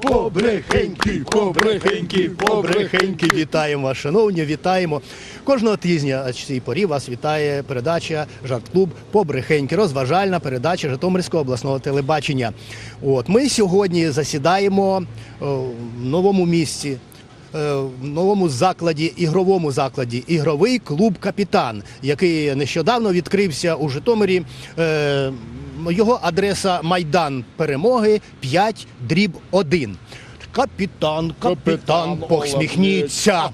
Побрехеньки, побрехеньки, побрехеньки. Вітаємо вас, шановні, вітаємо. Кожного тижня цій порі вас вітає передача Жарт-клуб Побрехеньки, розважальна передача Житомирського обласного телебачення. От ми сьогодні засідаємо е, в новому місці. е, В новому закладі, ігровому закладі, ігровий клуб Капітан, який нещодавно відкрився у Житомирі. Е, Його адреса Майдан Перемоги 5 дріб 1. Капітан, капітан, посміхніться,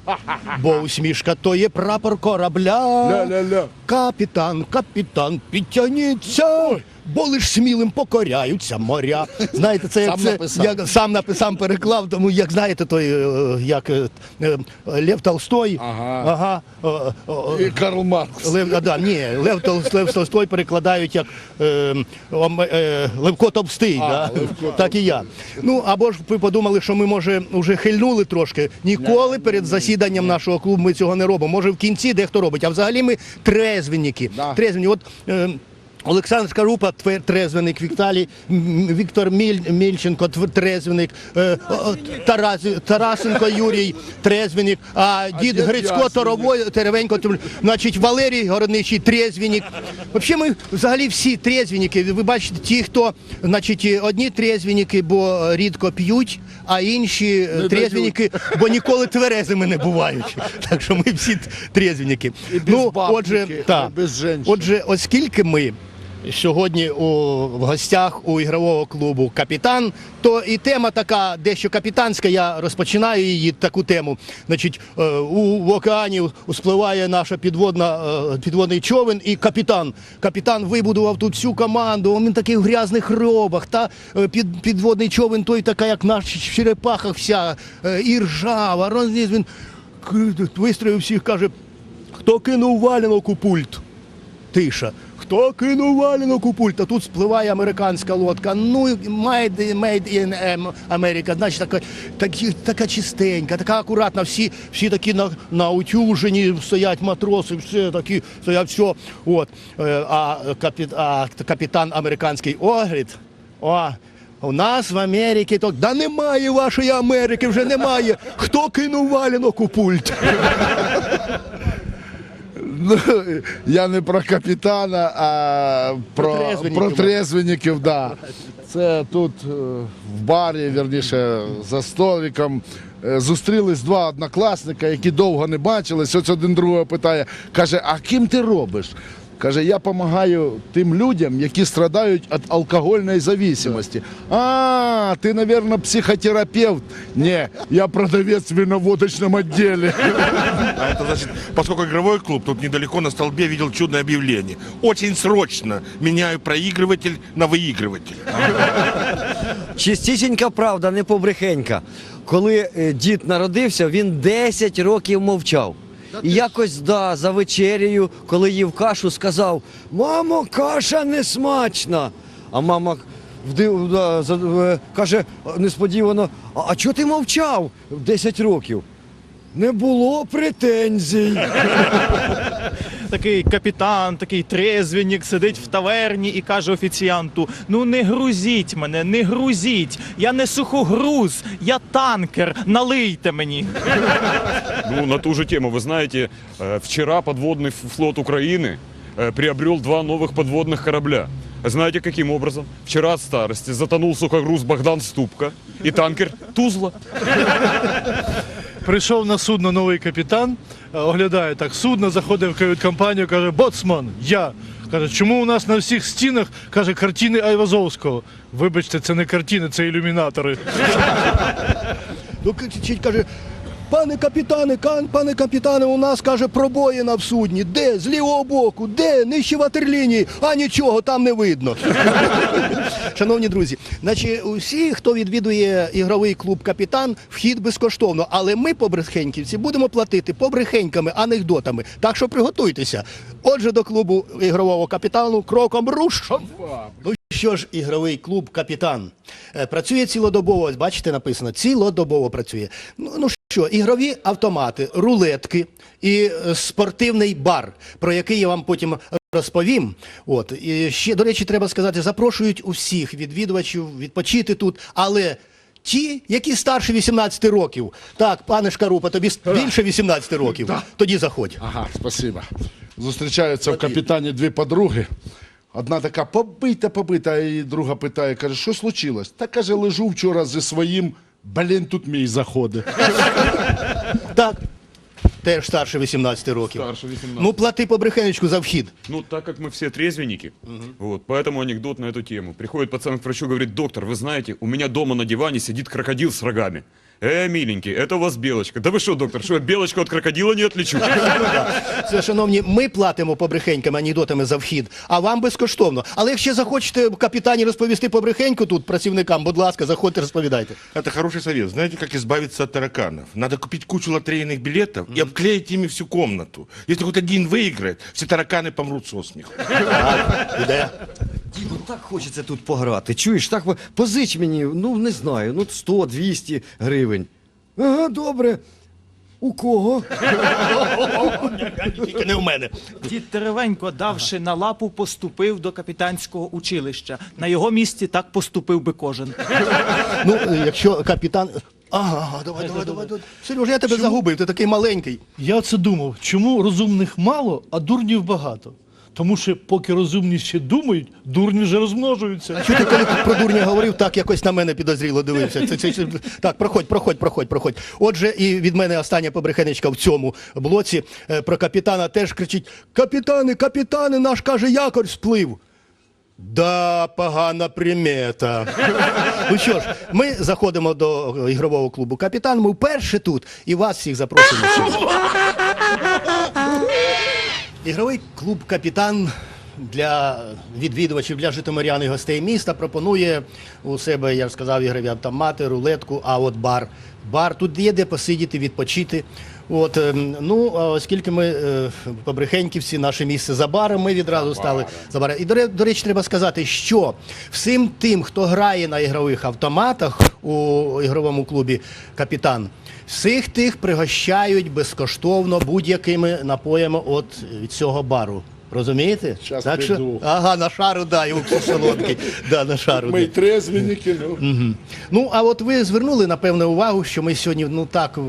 бо усмішка то є прапор корабля. Ля-ля-ля. Капітан, капітан, підтягніться, бо лиш смілим покоряються моря. Знаєте, це як Сам це написав. я сам написав, переклав, тому як знаєте, той е, як е, е, Лев Толстой. Ага. ага е, е, І Карл Маркс. Лев, а, да, ні, Лев, Тол- Лев Толстой перекладають як е, ом- е, Левко Товстий. А, да? Левко так і я. Ну або ж ви подумали, що ми може вже хильнули трошки. Ніколи перед засіданням нашого клубу ми цього не робимо. Може в кінці дехто робить. А взагалі ми трезвенники. Да. Трезвенники. Вот, е, Олександр Скарупа твер- трезвеник, Вікталій, Віктор Міль, Мільченко трезвеник, е, Тарас, Тарасенко Юрій трезвеник, а дід Грицько. Торовой, Теревенько, значить Валерій Городничий трезвенник. Взагалі ми взагалі всі трезвенники. Ви бачите, ті, хто, значить, одні трезвенники, бо рідко п'ють, а інші Не трезвенники, бо ніколи тверезими не бувають. Так що ми всі трезвенники. І без Ну, бабники, отже, так. і без женщин. Отже, оскільки ми сьогодні у, в гостях у ігрового клубу Капітан, то і тема така дещо капітанська. Я розпочинаю її таку тему. Значить, е, у, в океані спливає наша підводна е, підводний човен, і капітан. Капітан вибудував тут всю команду. Він такий в грязних робах. Та е, під, підводний човен той така, як наш в черепахах вся і ржава. розніс він вистроїв всіх, каже. Хто кинув валянок у пульт? Тиша. Хто кинув валянок у пульт? А тут спливає американська лодка. Ну, made, made in America. Значить, така, такі, така чистенька, така акуратна. Всі, всі такі на, наутюжені стоять матроси, все такі стоять, все. От. Е, А, капіт, а капітан американський Огрід, о, у нас в Америці то да немає вашої Америки, вже немає. Хто кинув валянок у пульт? Ну, я не про капітана, а про, Про трезвенників. да. Це тут е, в барі, верніше, за столиком. е, Зустрілись два однокласника, які довго не бачились. Ось один другого питає, каже, а ким ти робиш? Каже, я допомагаю тим людям, які страдають від алкогольної зависимості. А, ти, мабуть, психотерапевт. Ні, я продавець в виноводочному відділі. А это значит, поскольку игровой клуб, тут недалеко на столбе видел чудное объявление. Очень срочно меняю проигрыватель на выигрыватель. Чистісінька правда, не побрехенька. Коли е, дід народився, він 10 років мовчав. І якось да, за вечерею, коли їв кашу, сказав: Мамо, каша не смачна. А мама вдив, да, за- е, каже несподівано: А, а чого ти мовчав 10 років? Не було претензій. такий капітан, такий трезвенник сидить в таверні і каже офіціанту: Ну не грузіть мене, не грузіть. Я не сухогруз, я танкер. Налийте мені. Ну, на ту же тему, вы знаете, э, вчера подводный ф- флот Украины э, приобрел два новых подводных корабля. Знаете, каким образом? Вчера от старости затонул сухогруз Богдан Ступка и танкер Тузла. Прийшов на судно новий капітан, е, оглядає так судно, заходить в кают-компанію, каже, боцман, я. Каже, чому у нас на всіх стінах каже картини Айвазовського? Вибачте, це не картини, це ілюмінатори. Ну, каже, пане капітане, пане капітане, у нас каже пробоїна в судні. Де? З лівого боку, де? Нижче ватерлінії, а нічого там не видно. Шановні друзі, значить, усі, хто відвідує ігровий клуб Капітан, вхід безкоштовно. Але ми, побрехеньківці, будемо платити побрехеньками, анекдотами. Так що приготуйтеся. Отже, до клубу ігрового капітану кроком руш. що ж ігровий клуб Капітан Е, працює цілодобово. Бачите, написано цілодобово працює. Ну, ну що, ігрові автомати, рулетки і е, спортивний бар, про який я вам потім розповім. От і ще до речі, треба сказати, запрошують усіх відвідувачів відпочити тут, але. Ті, які старше 18 років. Так, пане Шкарупа, тобі більше 18 років. Тоді заходь. Ага, спасибо. Зустрічаються в капітані дві подруги. Одна така побита, побита, і друга питає, каже, що случилось? Та каже, лежу вчора зі своїм, блін, тут мій заходить. Так. Теж старше 18 років. Старше 18. Ну, плати по брехенечку за вхід. Ну, так как мы все трезвенники, вот, поэтому анекдот на эту тему. Приходит пацан к врачу, говорит, доктор, вы знаете, у меня дома на диване сидит крокодил с рогами. Э, миленький, это у вас белочка. Да вы что, доктор, что я белочку от крокодила не отличу? Це, шановні, ми платимо побрехенькам анекдотами за вхід, а вам безкоштовно. Але якщо захочете капітані розповісти побрехеньку тут працівникам, будь ласка, заходьте, розповідайте. Это хороший совет. Знаете, как избавиться от тараканов? Надо купить кучу лотерейных билетов и обклеить ими всю комнату. Если хоть один выиграет, все тараканы помрут со смеху. Іде. Діду, так хочеться тут пограти. Чуєш, так позич мені, ну не знаю, ну 100-200 гривень. Ага, добре. У кого? Тільки не в мене. Дід Теревенько, давши на лапу, поступив до капітанського училища. На його місці так поступив би кожен. Ну, якщо капітан. Ага, давай, давай, давай, давай. Сереж, я тебе загубив, ти такий маленький. Я оце думав, чому розумних мало, а дурнів багато. Тому що поки розумні ще думають, дурні вже розмножуються. Що ти коли про дурня говорив, так якось на мене підозріло дивився. Це, це, це, так, проходь, проходь, проходь, проходь. Отже, і від мене остання побрехенечка в цьому блоці е, про капітана теж кричить: Капітани, капітани, наш каже, якорь сплив. Да, погана примета. ну що ж, ми заходимо до ігрового клубу Капітан. Ми вперше тут і вас всіх запрошуємо. Ігровий клуб Капітан для відвідувачів, для житомирян і гостей міста пропонує у себе, я ж сказав, ігрові автомати, рулетку, а от бар. Бар тут є де посидіти, відпочити. От, ем, ну, оскільки ми е, побрехеньківці, наше місце за баром, ми відразу стали за баром. І до, до речі, треба сказати, що всім тим, хто грає на ігрових автоматах у ігровому клубі Капітан, всіх тих пригощають безкоштовно будь-якими напоями от від цього бару. Розумієте? Щас так що, ага, на шару, да, і уксус солодкий. Да, на шару. Ми трезвенники, ну. Ну, а от ви звернули, напевне, увагу, що ми сьогодні, ну так, в,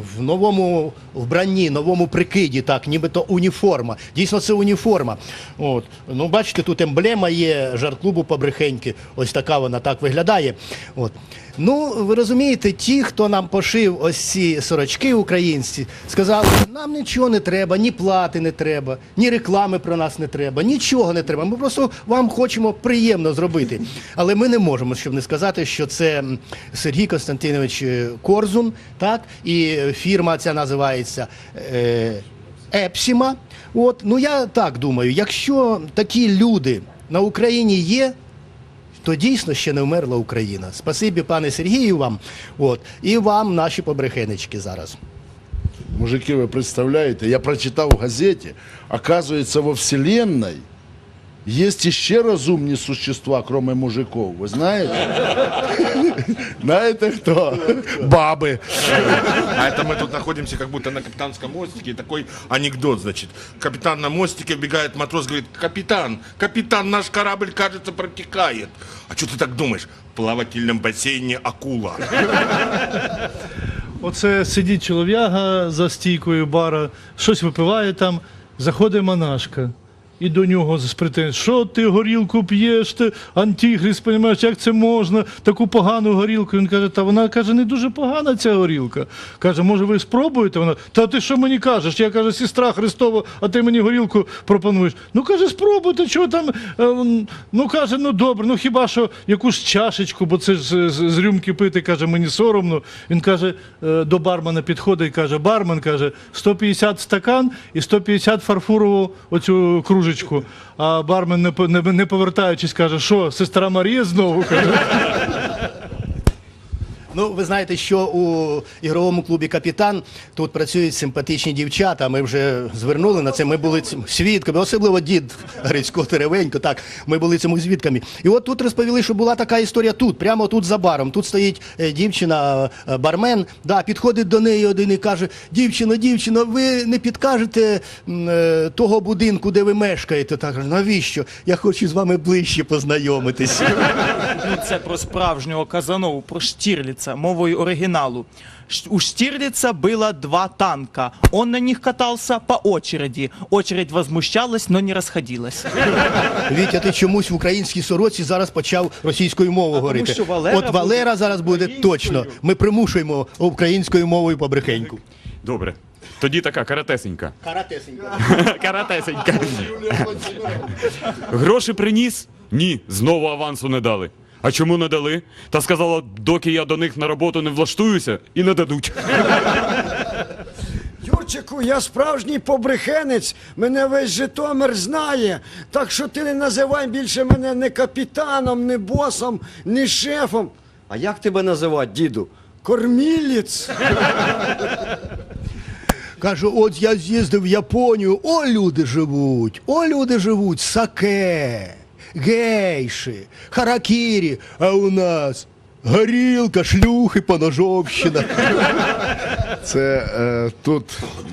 в новому вбранні, новому прикиді, так, нібито уніформа. Дійсно, це уніформа. От. Ну, бачите, тут емблема є жарт-клубу побрехеньки. Ось така вона так виглядає. От. Ну, ви розумієте, ті, хто нам пошив ось ці сорочки українці, сказали, нам нічого не треба, ні плати не треба, ні реклами про нас не треба, нічого не треба. Ми просто вам хочемо приємно зробити. Але ми не можемо, щоб не сказати, що це Сергій Константинович е, Корзун, так, і фірма ця називається. Е, Епсіма. От, ну я так думаю, якщо такі люди на Україні є, то дійсно ще не вмерла Україна. Спасибі, пане Сергію, вам. От, і вам наші побрехенечки зараз. Мужики, вы представляете, я прочитал в газете, оказывается, во Вселенной есть еще разумные существа, кроме мужиков. Вы знаете? Знаете кто? Бабы. А это мы тут находимся как будто на капитанском мостике. И такой анекдот, значит. Капитан на мостике вбегает, матрос говорит, капитан, капитан, наш корабль, кажется, протекает. А что ты так думаешь? В плавательном бассейне акула. Оце сидить чолов'яга за стійкою бара, щось випиває там, заходить монашка. І до нього з претензією, що ти горілку п'єш, ти антихрист, понімаєш, як це можна, таку погану горілку. Він каже, та вона каже, не дуже погана ця горілка. Каже, може, ви спробуєте? Вона, та ти що мені кажеш? Я каже, сестра Христова, а ти мені горілку пропонуєш. Ну каже, спробуйте, чого там. е, Ну каже, ну добре, ну хіба що якусь чашечку, бо це ж з, рюмки пити, каже, мені соромно. Він каже, е, до бармена підходить, каже, бармен каже, 150 стакан і 150 фарфорову оцю кружечку. А бармен, не, не, не повертаючись, каже, що, сестра Марія знову каже. Ну, ви знаєте, що у ігровому клубі Капітан тут працюють симпатичні дівчата. Ми вже звернули на це. Ми були цим свідками, особливо дід Грицько Теревенько. Так, ми були цьому свідками. І от тут розповіли, що була така історія тут, прямо тут за баром. Тут стоїть е, дівчина, е, бармен. Да, підходить до неї один і каже: Дівчино, дівчино, ви не підкажете е, того будинку, де ви мешкаєте? Так, навіщо? Я хочу з вами ближче познайомитись. Це про справжнього Казанову, про Штірліца, мовою оригіналу. У Штирлица было два танка. Он на них катался по очереди. Очередь возмущалась, но не расходилась. Вітя, ти чомусь в українській сороці зараз почав російською мовою говорити. що Валера От Валера зараз буде точно. Ми примушуємо українською мовою побрехеньку. Добре. Тоді така каратесенька. Каратесенька. Каратесенька. Гроші приніс? Ні, знову авансу не дали. А чому не дали? Та сказала, доки я до них на роботу не влаштуюся, і не дадуть. Юрчику, я справжній побрехенець, мене весь Житомир знає. Так що ти не називай більше мене не капітаном, не босом, не шефом. А як тебе називати, діду? Кормілець. Кажу, от я з'їздив в Японію, о, люди живуть, о, люди живуть, саке, гейші, харакірі, а у нас горілка, шлюхи, поножовщина. Це е, тут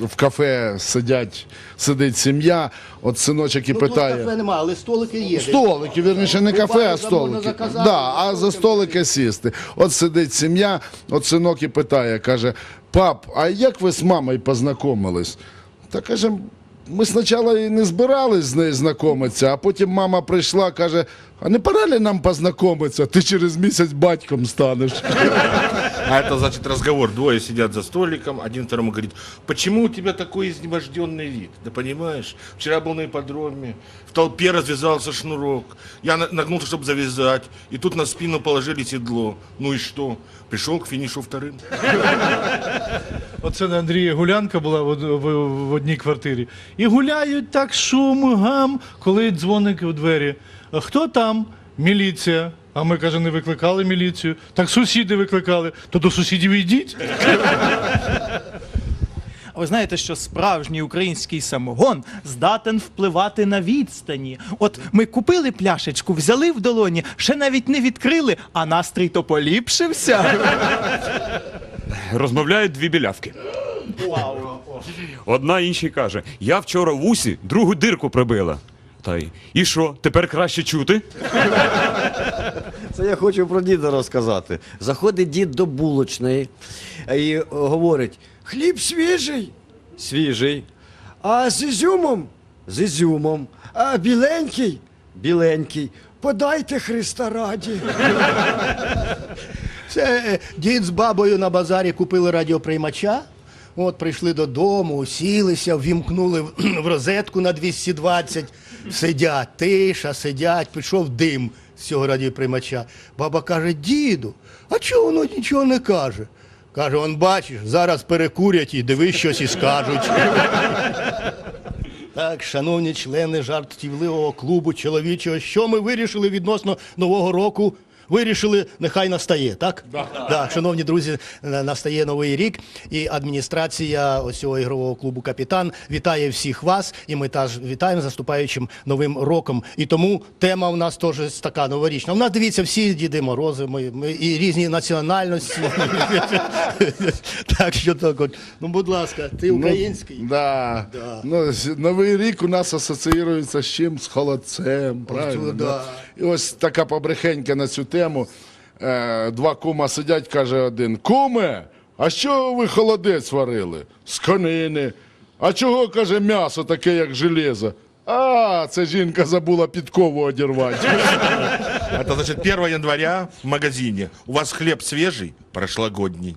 в кафе сидять, сидить сім'я, от синочок і Ну, тут питає. кафе немає, але столики є. Столики, вірніше, не кафе, а столики. заказати, Да, а за столики сісти. От сидить сім'я, от синок і питає, каже: пап, а як ви з мамою познайомились? Та каже, ми спочатку і не збирались з нею знайомитися, а потім мама прийшла, каже: а не пора ли нам познайомитися? Ти через місяць батьком станеш. А это значит разговор. Двое сидят за столиком, один второму говорит, почему у тебя такой изнеможденный вид? Да понимаешь, вчера был на ипподроме, в толпе развязался шнурок, я на- нагнулся, чтобы завязать, и тут на спину положили седло. Ну и что? Пришел к финишу вторым. Оце на Андрія гулянка була в, од- в, в одній квартирі. І гуляють так шум, гам, коли дзвоник у двері. «А Хто там? Міліція. А ми, каже, не викликали міліцію. Так сусіди викликали. То до сусідів йдіть. А ви знаєте, що справжній український самогон здатен впливати на відстані. От ми купили пляшечку, взяли в долоні, ще навіть не відкрили, а настрій то поліпшився. Розмовляють дві білявки. Одна іншій каже: я вчора в усі другу дирку прибила. Та й і що, тепер краще чути? Це я хочу про діда розказати. Заходить дід до булочної і говорить: Хліб свіжий, свіжий, а з ізюмом з ізюмом, а біленький. біленький. Подайте Христа раді. Це е, дід з бабою на базарі купили радіоприймача. От прийшли додому, сілися, ввімкнули в розетку на 220, сидять, тиша, сидять, пішов дим з цього радіоприймача. Баба каже: діду, а чого воно нічого не каже? Каже, он бачиш, зараз перекурять і дивись, щось і скажуть. Так, шановні члени жартівливого клубу чоловічого, що ми вирішили відносно Нового року? Вирішили, нехай настає, так? Да. шановні друзі, настає новий рік, і адміністрація ось цього ігрового клубу Капітан вітає всіх вас, і ми теж вітаємо з наступаючим новим роком. І тому тема у нас теж така новорічна. У нас дивіться всі Діди Морози, ми, ми і різні національності. так що так от. Ну, будь ласка, ти український. Ну, да. Да. Ну, з- Новий рік у нас асоціюється з чим? З холодцем, правильно? да. да? І ось така побрехенька на цю тему. Е, два кума сидять, каже один: Куме, а що ви холодець варили? З конини. А чого, каже, м'ясо таке, як железо? А, це жінка забула підкову одірвати. Это значит 1 января в магазине. У вас хлеб свежий, прошлогодний.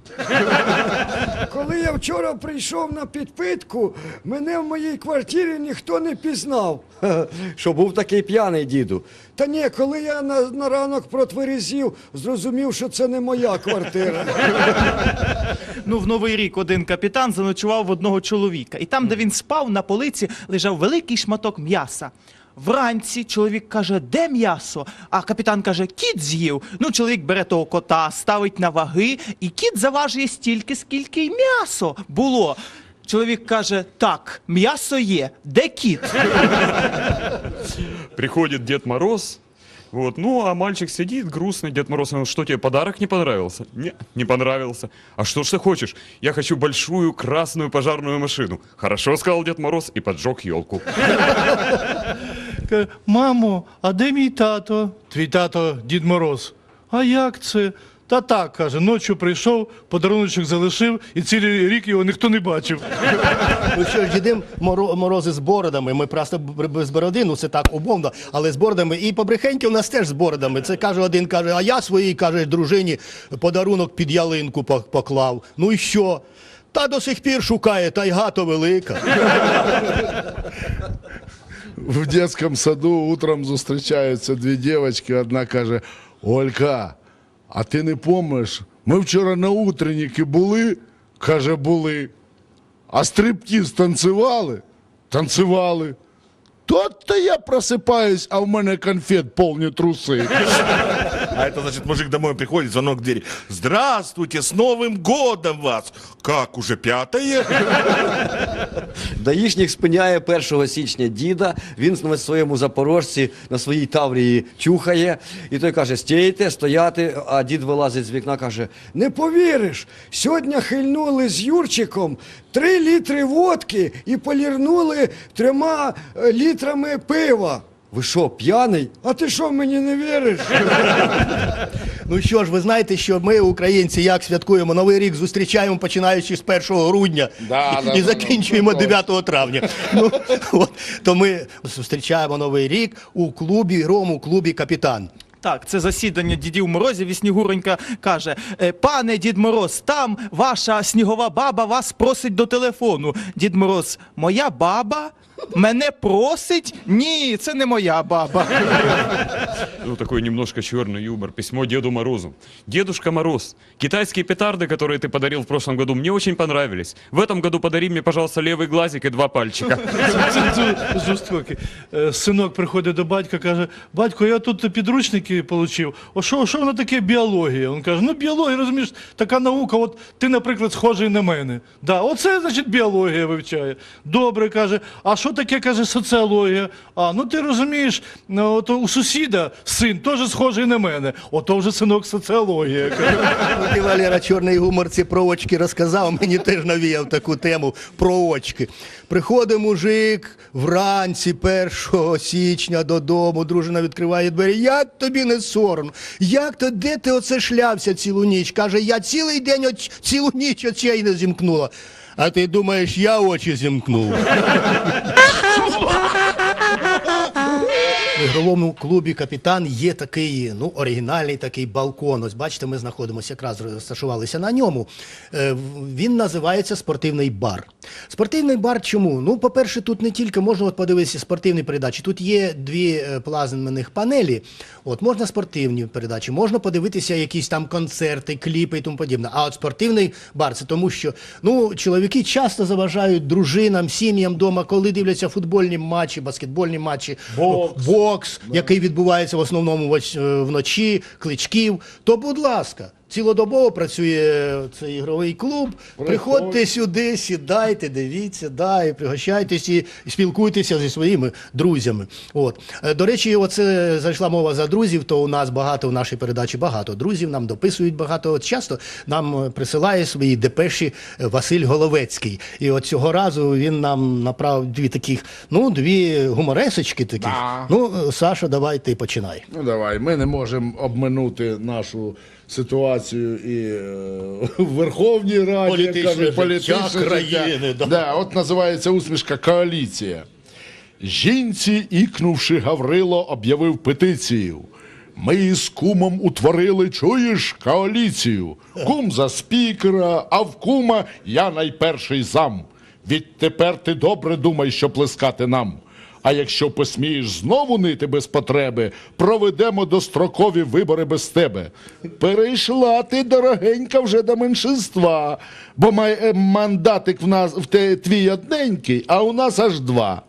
Коли я вчора прийшов на підпитку, мене в моїй квартирі ніхто не пізнав. Що був такий п'яний діду. Та ні, коли я на, на ранок протверезів, зрозумів, що це не моя квартира. Ну, в новий рік один капітан заночував в одного чоловіка, і там, де він спав, на полиці лежав великий шматок м'яса. Вранці чоловік каже, де м'ясо? А капітан каже, кіт з'їв. Ну, чоловік бере того кота, ставить на ваги, і кіт заважує стільки, скільки й м'ясо було. Чоловік каже: так, м'ясо є, де кіт? Приходит Дед Мороз, вот, ну, а мальчик сидит грустный, Дед Мороз, ну, что тебе, подарок не понравился? Не, не понравился. А что ж ты хочешь? Я хочу большую красную пожарную машину. Хорошо, сказал Дед Мороз и поджег елку. Каже, мамо, а де мій тато? Твій тато Дід Мороз. А як це? Та так, каже, ночі прийшов, подаруночок залишив, і цілий рік його ніхто не бачив. Ну що ж, дідим моро- морози з бородами. Ми просто б- без бороди, ну це так умовно, але з бородами. І побрехеньки у нас теж з бородами. Це каже один, каже, а я своїй каже дружині подарунок під ялинку по- поклав. Ну і що? Та до сих пір шукає, тайга то велика. В детском саду утром зустрічаються дві дівчатки. Одна каже: Олька, а ти не помниш? Ми вчора на утренніки були? Каже, були. А стриптіз танцювали? Танцювали. Тот-то я просипаюсь, а в мене конфет повні труси. А это значит, мужик домой приходит, звонок в двери. Здравствуйте, с Новым годом вас! Как, уже пятое? Даїшник спиняє 1 січня діда, він на своєму запорожці, на своїй таврії чухає, і той каже: стійте, стояти. А дід вилазить з вікна, каже: Не повіриш, сьогодні хильнули з Юрчиком три літри водки і полірнули трьома е, літрами пива. Ви що, п'яний? А ти що мені не віриш? Ну що ж, ви знаєте, що ми, українці, як святкуємо Новий рік, зустрічаємо починаючи з 1 грудня Да, да, і да, закінчуємо ну, 9 травня. Ну, от, то ми зустрічаємо Новий рік у клубі, рому клубі Капітан Так, це засідання дідів Морозів і Снігуренька каже: «Е, Пане Дід Мороз, там ваша снігова баба вас просить до телефону. Дід Мороз, моя баба мене просить? Ні, це не моя баба. Ну, такой немножко черный юмор. Письмо Деду Морозу. Дедушка Мороз, китайские петарды, которые ты подарил в прошлом году, мне очень понравились. В этом году подари мне, пожалуйста, левый глазик и два пальчика. Це, це жорстокі. Е, Синок приходить до батька, каже: батько, я тут підручники отримав. О, що, що воно таке біологія? Він каже, ну біологія, розумієш, така наука, от ти, наприклад, схожий на мене. Да, оце, значить, біологія вивчає. Добре, каже, а що таке, каже, соціологія? А, ну ти розумієш, ну, от у сусіда син теж схожий на мене. Ото вже синок соціологія. Ти, Валера, чорний гумор ці про очки розказав, мені теж навіяв таку тему про очки. Приходить мужик вранці 1 січня додому, дружина відкриває двері. Як тобі не соромно? Як то, де ти оце шлявся цілу ніч? Каже, я цілий день, оч- цілу ніч очей не зімкнула. А ти думаєш, я очі зімкнув. Ігровому клубі Капітан є такий ну, оригінальний такий балкон. Ось бачите, ми знаходимося, якраз розташувалися на ньому. Е, Він називається спортивний бар. Спортивний бар чому? Ну, по-перше, тут не тільки можна от подивитися спортивні передачі. Тут є дві е, плазменних панелі. От можна спортивні передачі, можна подивитися якісь там концерти, кліпи і тому подібне. А от спортивний бар це тому, що ну, чоловіки часто заважають дружинам, сім'ям вдома, коли дивляться футбольні матчі, баскетбольні матчі, бокс, бокс який відбувається в основному е, вночі, кличків. То, будь ласка. Цілодобово працює цей ігровий клуб. Приходьте сюди, сідайте, дивіться, да, і пригощайтесь і спілкуйтеся зі своїми друзями. От. Е, До речі, оце зайшла мова за друзів, то у нас багато в нашій передачі багато друзів, нам дописують багато. От часто нам е, присилає свої депеші е, Василь Головецький. І от цього разу він нам направив дві таких, ну, дві гуморесочки таких. Да. Ну, Саша, давай ти починай. Ну давай, ми не можемо обминути нашу ситуацію і е, в Верховній Раді, Політичне кажуть, життя країни, да. Да, от називається усмішка коаліція. Жінці, ікнувши Гаврило, об'явив петицію. Ми із кумом утворили, чуєш, коаліцію. Кум за спікера, а в кума я найперший зам. Відтепер ти добре думай, що плескати нам. А якщо посмієш знову нити без потреби, проведемо дострокові вибори без тебе. Перейшла ти, дорогенька, вже до меншинства, бо май, е, мандатик в нас в те, твій одненький, а у нас аж два.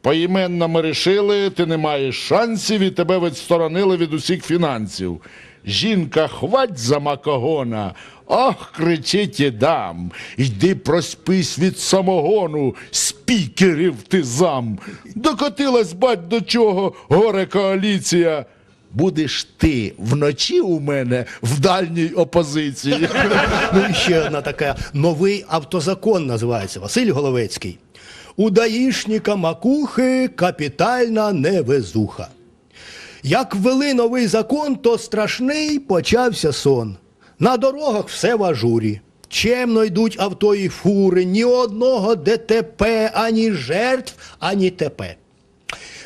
Поіменно ми рішили, ти не маєш шансів і тебе відсторонили від усіх фінансів. Жінка, хвать за макогона. Ох, кричить і дам. Йди проспись від самогону, спікерів ти зам. Докотилась бать до чого, горе коаліція. Будеш ти вночі у мене в дальній опозиції. Ну і ще одна така новий автозакон називається Василь Головецький. У даїшника макухи капітальна невезуха. Як ввели новий закон, то страшний почався сон. На дорогах все в ажурі. Чемно йдуть авто і фури, ні одного ДТП, ані жертв, ані ТП.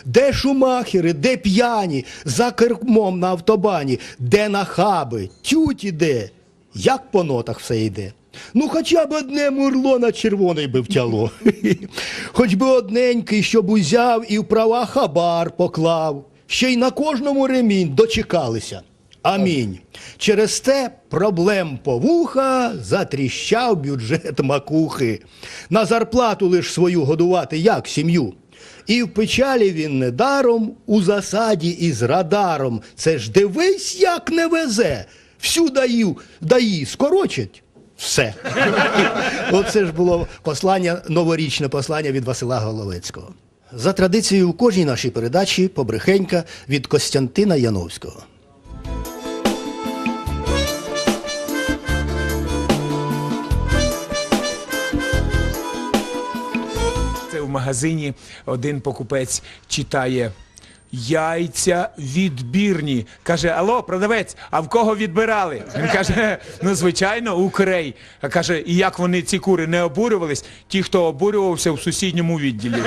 Де шумахери, де п'яні, за кермом на автобані, де нахаби, тють іде, як по нотах все йде. Ну, хоча б одне мурло на червоний би втяло. Хоч би одненький, щоб узяв і в права хабар поклав. Ще й на кожному ремінь дочекалися. Амінь. Через те проблем повуха затріщав бюджет макухи. На зарплату лиш свою годувати як сім'ю. І в печалі він недаром у засаді із радаром. Це ж дивись, як не везе. Всю даю, даї скорочать. Все. Оце ж було послання, новорічне послання від Васила Головецького. За традицією, у кожній нашій передачі побрехенька від Костянтина Яновського. Це в магазині один покупець читає. Яйця відбірні. Каже: Алло, продавець, а в кого відбирали? Він каже: ну, звичайно, у. А каже, і як вони ці кури не обурювались? Ті, хто обурювався в сусідньому відділі.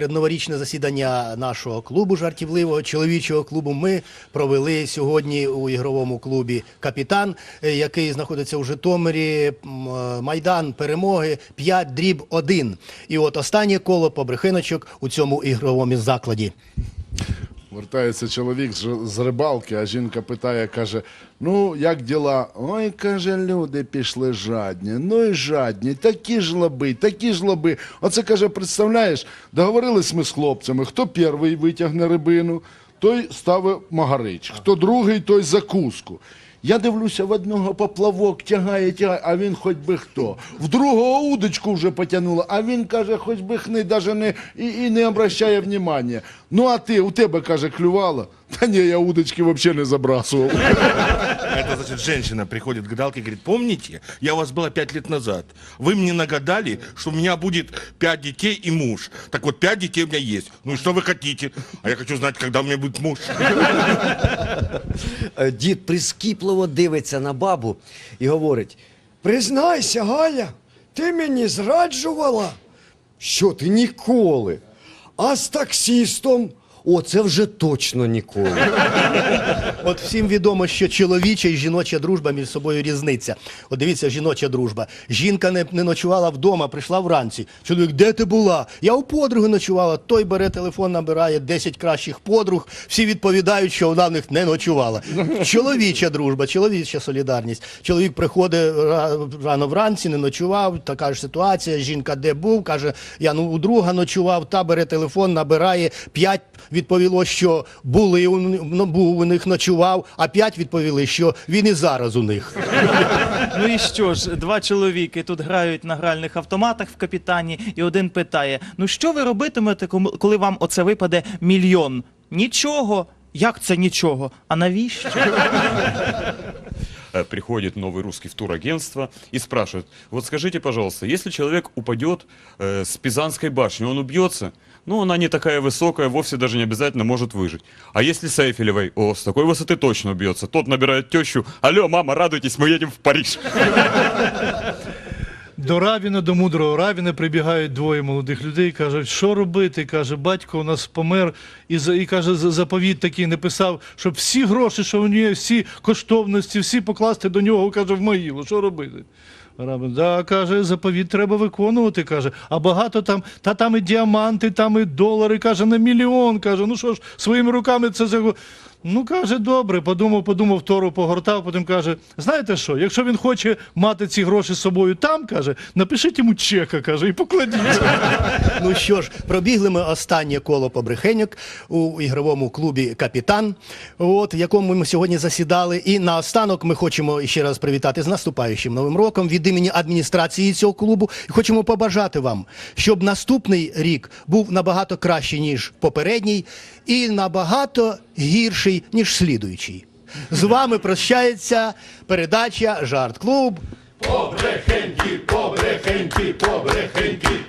Передноворічне засідання нашого клубу жартівливого чоловічого клубу ми провели сьогодні у ігровому клубі Капітан, е, який знаходиться у Житомирі. е, Майдан перемоги 5 дріб 1. І от останнє коло побрехиночок у цьому ігровому закладі. Вертається чоловік з, рибалки, а жінка питає, каже: Ну, як діла? Ой, каже, люди пішли жадні. Ну і жадні, такі ж лоби, такі ж лоби. Оце каже, представляєш, договорились ми з хлопцями, хто перший витягне рибину, той ставить магарич, хто другий, той закуску. Я дивлюся, в одного поплавок тягає, тягає, а він хоч би хто. В другого удочку вже потягнуло, а він каже, хоч би хни, даже не, і, і не обращає внимання. Ну а ти, у тебе, каже, клювало. Та ні, я удочки взагалі не забрасував. Это значит, женщина приходит к гадалке и говорит, помните, я у вас была пять лет назад. Вы мне нагадали, что у меня будет пять детей и муж. Так вот, пять детей у меня есть. Ну и что вы хотите? А я хочу знать, когда у меня будет муж. Е, Дід прискіпливо дивиться на бабу і говорить: Признайся, Галя, ти мені зраджувала. що ти ніколи? А з таксістом О, це вже точно ніколи. От всім відомо, що чоловіча і жіноча дружба між собою різниця. От дивіться, жіноча дружба. Жінка не, не ночувала вдома, прийшла вранці. Чоловік, де ти була? Я у подруги ночувала. Той бере телефон, набирає 10 кращих подруг. Всі відповідають, що вона в них не ночувала. Чоловіча дружба, чоловіча солідарність. Чоловік приходить рано вранці, не ночував. Така ж ситуація. Жінка де був, каже: я ну у друга ночував. Та бере телефон, набирає п'ять Відповіло, що були у, ну, був у них ночував, а п'ять відповіли, що він і зараз у них. Ну і що ж, два чоловіки тут грають на гральних автоматах в капітані, і один питає: ну що ви робитимете, кому- коли вам оце випаде мільйон? Нічого. Як це нічого? А навіщо? Э, Приходит новый русский в турагентство и спрашивает, вот скажите, пожалуйста, если человек упадет э, с Пизанской башни, он убьется? Ну, она не такая высокая, вовсе даже не обязательно может выжить. А если с Эйфелевой? О, с такой высоты точно убьется. Тот набирает тещу, алло, мама, радуйтесь, мы едем в Париж. До Равіна, до мудрого Равіна прибігають двоє молодих людей і кажуть, що робити? Каже, батько у нас помер, і, за- і каже, за- заповіт такий не писав, щоб всі гроші, що у нього, є, всі коштовності, всі покласти до нього, каже, в могилу. Що робити? Равин, да, каже, заповіт треба виконувати, каже. А багато там, та там і діаманти, там і долари, каже, на мільйон. Каже, ну що ж, своїми руками це. Ну, каже, добре, подумав, подумав, Тору погортав, потім каже: знаєте що, якщо він хоче мати ці гроші з собою там, каже, напишіть йому чека, каже, і покладіть. Ну що ж, пробігли ми останнє коло побрехеньок у ігровому клубі Капітан, от, якому ми сьогодні засідали. І наостанок ми хочемо ще раз привітати з наступаючим новим роком від імені адміністрації цього клубу. І хочемо побажати вам, щоб наступний рік був набагато кращий, ніж попередній, і набагато гірший, ніж слідуючий. З вами прощається передача Жарт Клуб. Побрехеньки,